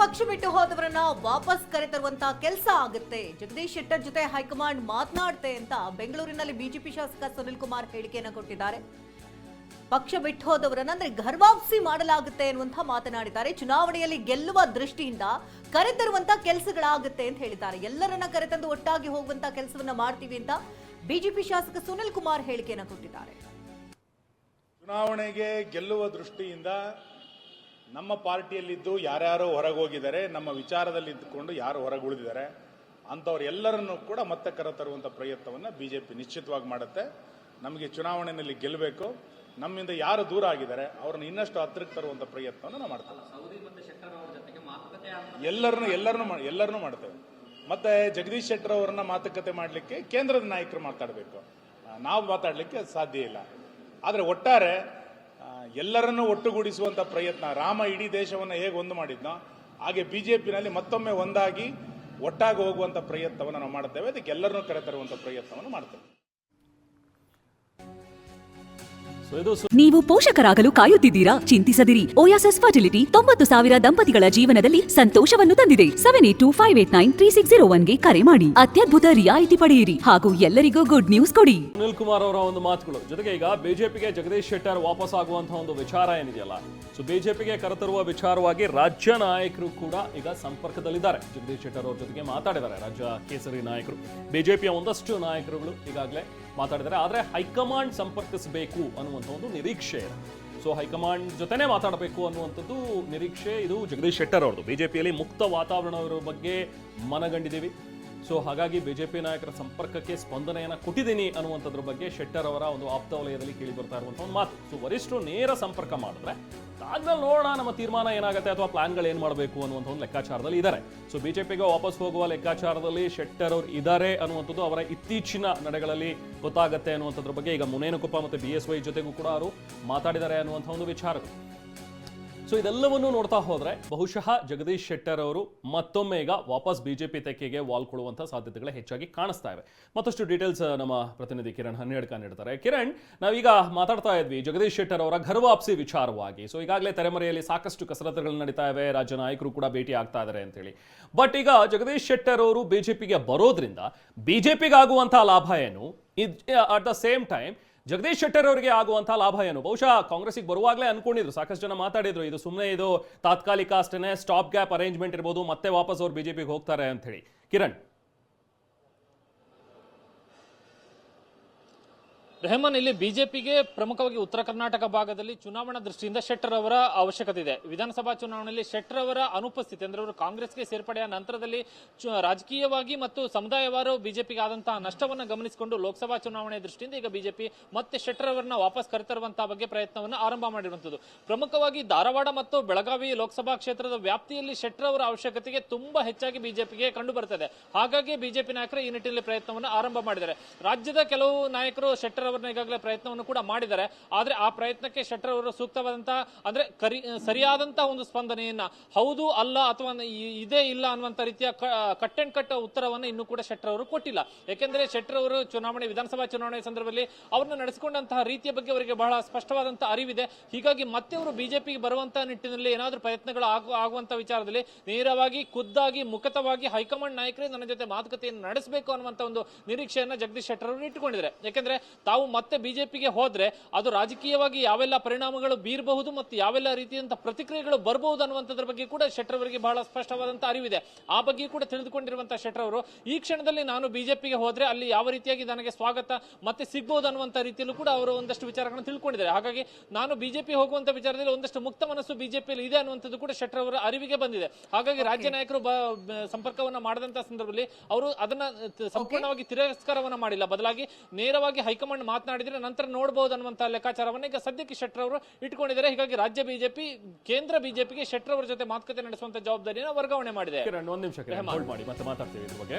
ಪಕ್ಷ ಬಿಟ್ಟು ಹೋದವರನ್ನ ವಾಪಸ್ ಕರೆತರುವಂತ ಕೆಲಸ ಆಗುತ್ತೆ. ಜಗದೀಶ್ ಶೆಟ್ಟರ್ ಜೊತೆ ಹೈಕಮಾಂಡ್ ಮಾತನಾಡುತ್ತೆ ಅಂತ ಬೆಂಗಳೂರಿನಲ್ಲಿ ಬಿಜೆಪಿ ಶಾಸಕ ಸುನಿಲ್ ಕುಮಾರ್ ಹೇಳಿಕೆಯನ್ನು ಕೊಟ್ಟಿದ್ದಾರೆ. ಪಕ್ಷ ಬಿಟ್ಟು ಹೋದವರನ್ನ ಅಂದ್ರೆ ಗರ್ವಾಪ್ಸಿ ಮಾಡಲಾಗುತ್ತೆ ಅನ್ನುವಂತ ಮಾತನಾಡಿದ್ದಾರೆ. ಚುನಾವಣೆಯಲ್ಲಿ ಗೆಲ್ಲುವ ದೃಷ್ಟಿಯಿಂದ ಕರೆತರುವಂತ ಕೆಲಸಗಳಾಗುತ್ತೆ ಅಂತ ಹೇಳಿದ್ದಾರೆ. ಎಲ್ಲರನ್ನ ಕರೆತಂದು ಒಟ್ಟಾಗಿ ಹೋಗುವಂತ ಕೆಲಸವನ್ನ ಮಾಡ್ತೀವಿ ಅಂತ ಬಿಜೆಪಿ ಶಾಸಕ ಸುನಿಲ್ ಕುಮಾರ್ ಹೇಳಿಕೆಯನ್ನು ಕೊಟ್ಟಿದ್ದಾರೆ. ಚುನಾವಣೆಗೆ ಗೆಲ್ಲುವ ದೃಷ್ಟಿಯಿಂದ ನಮ್ಮ ಪಾರ್ಟಿಯಲ್ಲಿದ್ದು ಯಾರ್ಯಾರು ಹೊರಗೆ ಹೋಗಿದ್ದಾರೆ ನಮ್ಮ ವಿಚಾರದಲ್ಲಿ ಇದ್ದುಕೊಂಡು ಯಾರು ಹೊರಗೆ ಉಳಿದಿದ್ದಾರೆ ಅಂಥವ್ರು ಎಲ್ಲರನ್ನೂ ಕೂಡ ಮತ್ತೆ ಕರೆತರುವಂಥ ಪ್ರಯತ್ನವನ್ನು ಬಿ ಜೆ ಪಿ ನಿಶ್ಚಿತವಾಗಿ ಮಾಡುತ್ತೆ. ನಮಗೆ ಚುನಾವಣೆಯಲ್ಲಿ ಗೆಲ್ಲಬೇಕು. ನಮ್ಮಿಂದ ಯಾರು ದೂರ ಆಗಿದ್ದಾರೆ ಅವ್ರನ್ನ ಇನ್ನಷ್ಟು ಹತ್ತಿರಕ್ಕೆ ತರುವಂಥ ಪ್ರಯತ್ನವನ್ನು ನಾವು ಮಾಡ್ತೇವೆ. ಎಲ್ಲರನ್ನು ಎಲ್ಲರನ್ನು ಎಲ್ಲರನ್ನೂ ಮಾಡ್ತೇವೆ. ಮತ್ತೆ ಜಗದೀಶ್ ಶೆಟ್ಟರ್ ಅವರನ್ನ ಮಾತುಕತೆ ಮಾಡಲಿಕ್ಕೆ ಕೇಂದ್ರದ ನಾಯಕರು ಮಾತಾಡಬೇಕು. ನಾವು ಮಾತಾಡಲಿಕ್ಕೆ ಸಾಧ್ಯ ಇಲ್ಲ. ಆದರೆ ಒಟ್ಟಾರೆ ಎಲ್ಲರನ್ನೂ ಒಟ್ಟುಗೂಡಿಸುವಂತ ಪ್ರಯತ್ನ. ರಾಮ ಇಡೀ ದೇಶವನ್ನು ಹೇಗೆ ಒಂದು ಮಾಡಿದ್ನೋ, ಹಾಗೆ ಬಿಜೆಪಿನಲ್ಲಿ ಮತ್ತೊಮ್ಮೆ ಒಂದಾಗಿ ಒಟ್ಟಾಗಿ ಹೋಗುವಂತ ಪ್ರಯತ್ನವನ್ನು ನಾವು ಮಾಡ್ತೇವೆ ಅದಕ್ಕೆ ಎಲ್ಲರನ್ನೂ ಕರೆತರುವಂತ ಪ್ರಯತ್ನವನ್ನು ಮಾಡ್ತೇವೆ. ನೀವು ಪೋಷಕರಾಗಲು ಕಾಯುತ್ತಿದ್ದೀರಾ? ಚಿಂತಿಸದಿರಿ. ಓಯಾಸಸ್ ಫರ್ಟಿಲಿಟಿ ತೊಂಬತ್ತು ಸಾವಿರ ದಂಪತಿಗಳ ಜೀವನದಲ್ಲಿ ಸಂತೋಷವನ್ನು ತಂದಿದೆ. Seven eight two five eight nine three six zero ಒನ್ಗೆ ಕರೆ ಮಾಡಿ. ಅತ್ಯದ್ಭುತ ರಿಯಾಯಿತಿ ಪಡೆಯಿರಿ. ಹಾಗೂ ಎಲ್ಲರಿಗೂ ಗುಡ್ ನ್ಯೂಸ್ ಕೊಡಿ. ಸುನಿಲ್ ಕುಮಾರ್ ಅವರ ಒಂದು ಮಾತುಗಳು. ಜೊತೆಗೆ ಈಗ ಬಿಜೆಪಿಗೆ ಜಗದೀಶ್ ಶೆಟ್ಟರ್ ವಾಪಸ್ ಆಗುವಂತಹ ಒಂದು ವಿಚಾರ ಏನಿದೆಯಲ್ಲ? ಸೊ ಬಿಜೆಪಿಗೆ ಕರೆತರುವ ವಿಚಾರವಾಗಿ ರಾಜ್ಯ ನಾಯಕರು ಕೂಡ ಈಗ ಸಂಪರ್ಕದಲ್ಲಿದ್ದಾರೆ. ಜಗದೀಶ್ ಶೆಟ್ಟರ್ ಅವರ ಜೊತೆಗೆ ಮಾತಾಡಿದ್ದಾರೆ ರಾಜ್ಯ ಕೇಸರಿ ನಾಯಕರು. ಬಿಜೆಪಿಯ ಒಂದಷ್ಟು ನಾಯಕರುಗಳು ಈಗಾಗಲೇ ಮಾತಾಡಿದ್ದಾರೆ. ಆದರೆ ಹೈಕಮಾಂಡ್ ಸಂಪರ್ಕಿಸಬೇಕು ಅನ್ನುವಂಥ ಒಂದು ನಿರೀಕ್ಷೆ ಇದೆ. ಸೊ ಹೈಕಮಾಂಡ್ ಜೊತೆನೇ ಮಾತಾಡಬೇಕು ಅನ್ನುವಂಥದ್ದು ನಿರೀಕ್ಷೆ. ಇದು ಜಗದೀಶ್ ಶೆಟ್ಟರ್ ಅವ್ರದ್ದು. ಬಿಜೆಪಿಯಲ್ಲಿ ಮುಕ್ತ ವಾತಾವರಣದ ಬಗ್ಗೆ ಮನಗಂಡಿದ್ದೀವಿ. ಸೊ ಹಾಗಾಗಿ ಬಿಜೆಪಿ ನಾಯಕರ ಸಂಪರ್ಕಕ್ಕೆ ಸ್ಪಂದನೆಯನ್ನು ಕೊಟ್ಟಿದ್ದೀನಿ ಅನ್ನುವಂಥದ್ರ ಬಗ್ಗೆ ಶೆಟ್ಟರ್ ಅವರ ಒಂದು ಆಪ್ತ ವಲಯದಲ್ಲಿ ಕೇಳಿ ಬರ್ತಾ ಇರುವಂಥ ಒಂದು ಮಾತು. ಸೊ ವರಿಷ್ಠರು ನೇರ ಸಂಪರ್ಕ ಮಾಡಿದ್ರೆ ಆದ್ಮೇಲೆ ನೋಡೋಣ ನಮ್ಮ ತೀರ್ಮಾನ ಏನಾಗುತ್ತೆ ಅಥವಾ ಪ್ಲಾನ್ಗಳು ಏನು ಮಾಡಬೇಕು ಅನ್ನುವಂಥ ಒಂದು ಲೆಕ್ಕಾಚಾರದಲ್ಲಿ ಇದ್ದಾರೆ ಸೊ ಬಿಜೆಪಿಗೆ ವಾಪಸ್ ಹೋಗುವ ಲೆಕ್ಕಾಚಾರದಲ್ಲಿ ಶೆಟ್ಟರ್ ಅವರು ಇದ್ದಾರೆ ಅನ್ನುವಂಥದ್ದು ಅವರ ಇತ್ತೀಚಿನ ನಡೆಗಳಲ್ಲಿ ಗೊತ್ತಾಗುತ್ತೆ ಅನ್ನುವಂಥದ್ರ ಬಗ್ಗೆ ಈಗ ಮುನೇನಕೊಪ್ಪ ಮತ್ತು ಬಿ ಎಸ್ ವೈ ಜೊತೆಗೂ ಕೂಡ ಅವರು ಮಾತಾಡಿದ್ದಾರೆ ಅನ್ನುವಂಥ ಒಂದು ವಿಚಾರಗಳು. ಸೊ ಇದೆಲ್ಲವನ್ನೂ ನೋಡ್ತಾ ಹೋದ್ರೆ ಬಹುಶಃ ಜಗದೀಶ್ ಶೆಟ್ಟರ್ ಅವರು ಮತ್ತೊಮ್ಮೆ ಈಗ ವಾಪಸ್ ಬಿಜೆಪಿ ತೆಕ್ಕೆಗೆ ವಾಲ್ ಕೊಡುವಂಥ ಸಾಧ್ಯತೆಗಳೇ ಹೆಚ್ಚಾಗಿ ಕಾಣಿಸ್ತಾ ಇವೆ. ಮತ್ತಷ್ಟು ಡೀಟೇಲ್ಸ್ ನಮ್ಮ ಪ್ರತಿನಿಧಿ ಕಿರಣ್ ಹನ್ನೆರಡ್ಕ ನೀಡ್ತಾರೆ ಕಿರಣ್, ನಾವೀಗ ಮಾತಾಡ್ತಾ ಇದ್ವಿ ಜಗದೀಶ್ ಶೆಟ್ಟರ್ ಅವರ ಘರ್ವಾಪ್ಸಿ ವಿಚಾರವಾಗಿ. ಸೊ ಈಗಾಗಲೇ ತೆರೆಮರೆಯಲ್ಲಿ ಸಾಕಷ್ಟು ಕಸರತ್ತುಗಳು ನಡೀತಾ ಇವೆ. ರಾಜ್ಯ ನಾಯಕರು ಕೂಡ ಭೇಟಿ ಆಗ್ತಾ ಇದ್ದಾರೆ ಅಂತೇಳಿ. ಬಟ್ ಈಗ ಜಗದೀಶ್ ಶೆಟ್ಟರ್ ಅವರು ಬಿಜೆಪಿಗೆ ಬರೋದ್ರಿಂದ ಬಿಜೆಪಿಗೆ ಆಗುವಂತಹ ಲಾಭ ಏನು? At the same time Jagadish Shettar ಅವರಿಗೆ ಆಗುವಂತಹ ಲಾಭ ಏನು? ಬಹುಶಃ ಕಾಂಗ್ರೆಸ್ಗೆ ಬರುವಾಗಲೇ ಅನ್ಕೊಂಡಿದ್ರು. ಸಾಕಷ್ಟು ಜನ ಮಾತಾಡಿದ್ರು. ಇದು ಸುಮ್ಮನೆ ಇದು ತಾತ್ಕಾಲಿಕ ಅಷ್ಟೇ ಸ್ಟಾಪ್ ಗ್ಯಾಪ್ ಅರೇಂಜ್ಮೆಂಟ್ ಇರ್ಬೋದು, ಮತ್ತೆ ವಾಪಸ್ ಅವ್ರು ಬಿಜೆಪಿಗೆ ಹೋಗ್ತಾರೆ ಅಂತ ಹೇಳಿ ಕಿರಣ್ ರೆಹಮಾನ್ ಇಲ್ಲಿ ಬಿಜೆಪಿಗೆ ಪ್ರಮುಖವಾಗಿ ಉತ್ತರ ಕರ್ನಾಟಕ ಭಾಗದಲ್ಲಿ ಚುನಾವಣಾ ದೃಷ್ಟಿಯಿಂದ ಶೆಟ್ಟರ್ ಅವರ ಅವಶ್ಯಕತೆ ಇದೆ. ವಿಧಾನಸಭಾ ಚುನಾವಣೆಯಲ್ಲಿ ಶೆಟ್ಟರ್ ಅವರ ಅನುಪಸ್ಥಿತಿ ಅಂದ್ರೆ ಅವರು ಕಾಂಗ್ರೆಸ್ಗೆ ಸೇರ್ಪಡೆಯ ನಂತರದಲ್ಲಿ ರಾಜಕೀಯವಾಗಿ ಮತ್ತು ಸಮುದಾಯವಾರು ಬಿಜೆಪಿಗೆ ಆದಂತಹ ನಷ್ಟವನ್ನು ಗಮನಿಸಿಕೊಂಡು ಲೋಕಸಭಾ ಚುನಾವಣೆ ದೃಷ್ಟಿಯಿಂದ ಈಗ ಬಿಜೆಪಿ ಮತ್ತೆ ಶೆಟ್ಟರ್ ಅವರನ್ನ ವಾಪಸ್ ಕರೆತರುವಂತಹ ಬಗ್ಗೆ ಪ್ರಯತ್ನವನ್ನು ಆರಂಭ ಮಾಡಿರುವಂತದ್ದು ಪ್ರಮುಖವಾಗಿ ಧಾರವಾಡ ಮತ್ತು ಬೆಳಗಾವಿ ಲೋಕಸಭಾ ಕ್ಷೇತ್ರದ ವ್ಯಾಪ್ತಿಯಲ್ಲಿ ಶೆಟ್ಟರ್ ಅವರ ಅವಶ್ಯಕತೆಗೆ ತುಂಬಾ ಹೆಚ್ಚಾಗಿ ಬಿಜೆಪಿಗೆ ಕಂಡು ಹಾಗಾಗಿ ಬಿಜೆಪಿ ನಾಯಕರು ಈ ನಿಟ್ಟಿನಲ್ಲಿ ಪ್ರಯತ್ನವನ್ನು ಆರಂಭ ಮಾಡಿದ್ದಾರೆ. ರಾಜ್ಯದ ಕೆಲವು ನಾಯಕರು ಶೆಟ್ಟರ್ ಅವರನ್ನ ಈಗಾಗಲೇ ಪ್ರಯತ್ನವನ್ನು ಕೂಡ ಮಾಡಿದ್ದಾರೆ. ಆದ್ರೆ ಆ ಪ್ರಯತ್ನಕ್ಕೆ ಶೆಟ್ಟರ್ ಅವರು ಸೂಕ್ತವಾದಂತಹ, ಅಂದ್ರೆ ಕರಿ ಸರಿಯಾದಂತಹ ಒಂದು ಸ್ಪಂದನೆಯನ್ನ, ಹೌದು, ಅಲ್ಲ ಅಥವಾ ಇದೇ ಇಲ್ಲ ಅನ್ನುವಂತ ರೀತಿಯ ಕಟ್ ಅಂಡ್ ಕಟ್ ಉತ್ತರವನ್ನು ಇನ್ನೂ ಕೂಡ ಶೆಟ್ಟರ್ ಅವರು ಕೊಟ್ಟಿಲ್ಲ. ಯಾಕೆಂದ್ರೆ ಶೆಟ್ಟರ್ ಅವರು ಚುನಾವಣೆ, ವಿಧಾನಸಭಾ ಚುನಾವಣೆ ಸಂದರ್ಭದಲ್ಲಿ ಅವ್ರನ್ನ ನಡೆಸಿಕೊಂಡಂತಹ ರೀತಿಯ ಬಗ್ಗೆ ಅವರಿಗೆ ಬಹಳ ಸ್ಪಷ್ಟವಾದಂತಹ ಅರಿವಿದೆ. ಹೀಗಾಗಿ ಮತ್ತೆ ಅವರು ಬಿಜೆಪಿಗೆ ಬರುವಂತಹ ನಿಟ್ಟಿನಲ್ಲಿ ಏನಾದರೂ ಪ್ರಯತ್ನಗಳು ಆಗುವಂತಹ ಆಗುವಂತ ವಿಚಾರದಲ್ಲಿ ನೇರವಾಗಿ ಖುದ್ದಾಗಿ, ಮುಖತವಾಗಿ ಹೈಕಮಾಂಡ್ ನಾಯಕರೇ ನನ್ನ ಜೊತೆ ಮಾತುಕತೆಯನ್ನು ನಡೆಸಬೇಕು ಅನ್ನುವಂತ ಒಂದು ನಿರೀಕ್ಷೆಯನ್ನ ಜಗದೀಶ್ ಶೆಟ್ಟರ್ ಅವರು ಇಟ್ಟುಕೊಂಡಿದ್ದಾರೆ ಯಾಕೆಂದ್ರೆ ಮತ್ತೆ ಬಿಜೆಪಿಗೆ ಹೋದ್ರೆ ಅದು ರಾಜಕೀಯವಾಗಿ ಯಾವೆಲ್ಲ ಪರಿಣಾಮಗಳು ಬೀರಬಹುದು ಮತ್ತು ಯಾವೆಲ್ಲ ರೀತಿಯಂತ ಪ್ರತಿಕ್ರಿಯೆಗಳು ಬರಬಹುದು ಅನ್ನುವಂಥದ್ರ ಬಗ್ಗೆ ಕೂಡ ಶೆಟ್ಟರ್ ಅವರಿಗೆ ಬಹಳ ಸ್ಪಷ್ಟವಾದಂತ ಅರಿವಿದೆ. ಆ ಬಗ್ಗೆ ಕೂಡ ತಿಳಿದುಕೊಂಡಿರುವಂತಹ ಶೆಟ್ಟರ್ ಅವರು ಈ ಕ್ಷಣದಲ್ಲಿ ನಾನು ಬಿಜೆಪಿಗೆ ಹೋದ್ರೆ ಅಲ್ಲಿ ಯಾವ ರೀತಿಯಾಗಿ ನನಗೆ ಸ್ವಾಗತ ಮತ್ತೆ ಸಿಗ್ಬಹುದು ಅನ್ನುವಂತ ರೀತಿಯಲ್ಲೂ ಕೂಡ ಅವರು ಒಂದಷ್ಟು ವಿಚಾರಗಳನ್ನು ತಿಳ್ಕೊಂಡಿದ್ದಾರೆ. ಹಾಗಾಗಿ ನಾನು ಬಿಜೆಪಿ ಹೋಗುವಂತ ವಿಚಾರದಲ್ಲಿ ಒಂದಷ್ಟು ಮುಕ್ತ ಮನಸ್ಸು ಬಿಜೆಪಿಯಲ್ಲಿ ಇದೆ ಅನ್ನುವಂಥದ್ದು ಕೂಡ ಶೆಟ್ಟರ್ ಅವರ ಅರಿವಿಗೆ ಬಂದಿದೆ. ಹಾಗಾಗಿ ರಾಜ್ಯ ನಾಯಕರು ಸಂಪರ್ಕವನ್ನ ಮಾಡದಂತ ಸಂದರ್ಭದಲ್ಲಿ ಅವರು ಅದನ್ನ ಸಂಪೂರ್ಣವಾಗಿ ತಿರಸ್ಕಾರವನ್ನ ಮಾಡಿಲ್ಲ. ಬದಲಾಗಿ ನೇರವಾಗಿ ಹೈಕಮಾಂಡ್ ಮಾತನಾಡಿದ್ರೆ ನಂತರ ನೋಡಬಹುದು ಅನ್ನುವಂತಹ ಲೆಕ್ಕಾಚಾರವನ್ನ ಈಗ ಸದ್ಯಕ್ಕೆ ಶೆಟ್ಟರ್ ಅವರು ಇಟ್ಕೊಂಡಿದ್ದಾರೆ. ಹೀಗಾಗಿ ರಾಜ್ಯ ಬಿಜೆಪಿ ಕೇಂದ್ರ ಬಿಜೆಪಿಗೆ ಶೆಟ್ಟರ್ ಅವರ ಜೊತೆ ಮಾತುಕತೆ ನಡೆಸುವಂತ ಜವಾಬ್ದಾರಿಯನ್ನು ವರ್ಗಾವಣೆ ಮಾಡಿದೆ. ಒಂದು ಒಂದ್ ನಿಮಿಷ ಮಾಡಿ ಮತ್ತೆ ಮಾತಾಡ್ತೀವಿ ಇದ್ರ ಬಗ್ಗೆ.